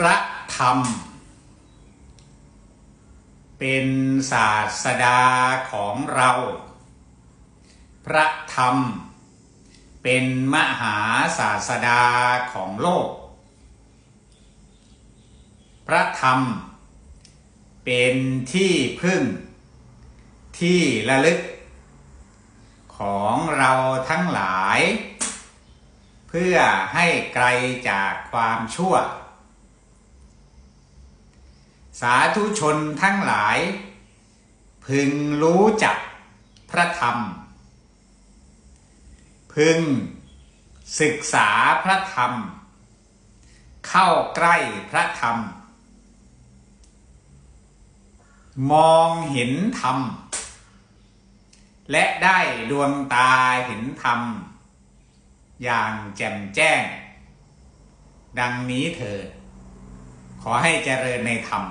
พระธรรม เป็นศาสดาของเรา พระธรรม เป็นมหาศาสดาของโลก พระธรรม เป็นที่พึ่ง ที่ระลึก ของเราทั้งหลาย เพื่อให้ไกลจากความชั่ว สาธุชนทั้งหลาย พึงรู้จักพระธรรม พึงศึกษาพระธรรม เข้าใกล้พระธรรม มองเห็นธรรม และได้ดวงตาเห็นธรรม อย่างแจ่มแจ้ง ดังนี้เถิด ขอให้เจริญในธรรม